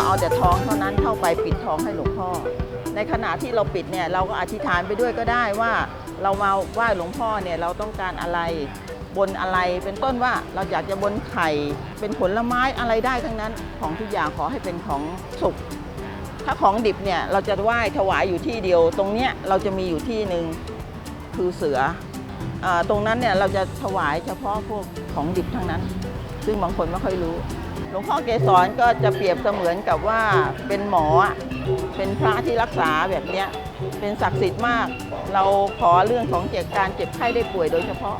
เอาแต่ท้องเท่านั้นเข้าไปปิดท้องให้หลวงพ่อ ในขณะที่เราปิดเนี่ยเราก็อธิษฐานไปด้วยก็ได้ว่า เรามาไหว้หลวงพ่อเนี่ยเราต้องการอะไรบนอะไรเป็นต้นว่าเราอยากจะบนไข่ เป็นผลไม้อะไรได้ทั้งนั้นของทุกอย่างขอให้เป็นของสุกถ้าของดิบเนี่ยเราจะไหว้ถวายอยู่ที่เดียว ตรงเนี้ยเราจะมีอยู่ที่หนึ่งคือเสืออตรงนั้นเนี่ยเราจะถวายเฉพาะพวกของดิบทั้งนั้น ซึ่งบางคนไม่ค่อยรู้ หลวงพ่อเกสรก็จะเปรียบเสมือนกับว่าเป็นหมอ เป็นพระที่รักษาแบบเนี้ยเป็นศักดิ์สิทธิ์มาก เราขอเรื่องของเจ็บการเจ็บไข้ได้ป่วยโดยเฉพาะ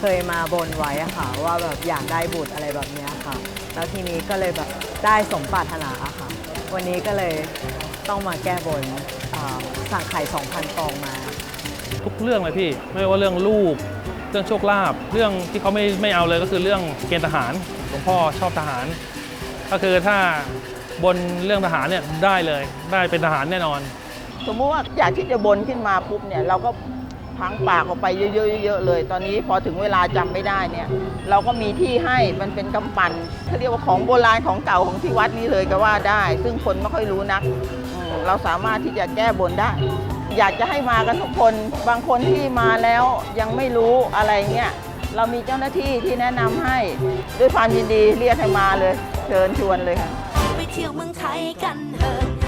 เคยมาบนไว้อะค่ะ ว่าแบบอยากได้บุตรอะไรแบบเนี้ยค่ะ แล้วทีนี้ก็เลยแบบได้สมปรารถนาอะค่ะ วันนี้ก็เลยต้องมาแก้บนสั่งไข่2,000ฟองมา ทุกเรื่องเลยพี่ ไม่ว่าเรื่องลูก เรื่องโชคลาภเรื่องที่เขาไม่ไม่เอาเลยก็คือเรื่องเกณฑ์ทหารหลวงพ่อชอบทหาร ก็คือถ้าบนเรื่องทหารเนี่ยได้เลยได้เป็นทหารแน่นอน สมมุติว่าอยากที่จะบนขึ้นมาปุ๊บเนี่ยเราก็พังปากออกไปเยอะๆเยอะๆเลย ตอนนี้พอถึงเวลาจำไม่ได้เนี่ย เราก็มีที่ให้มันเป็นกำปั่นเขาเรียกว่าของโบราณของเก่าของที่วัดนี้เลยก็ว่าได้ ซึ่งคนไม่ค่อยรู้นัก เราสามารถที่จะแก้บนได้ อยากจะให้มากันทุกคน บางคนที่มาแล้วยังไม่รู้อะไรเงี้ยเรามีเจ้าหน้าที่ที่แนะนำให้ด้วยความยินดีเรียกให้มาเลยเชิญชวนเลยค่ะ ไปเที่ยวเมืองไทยกันเถอะ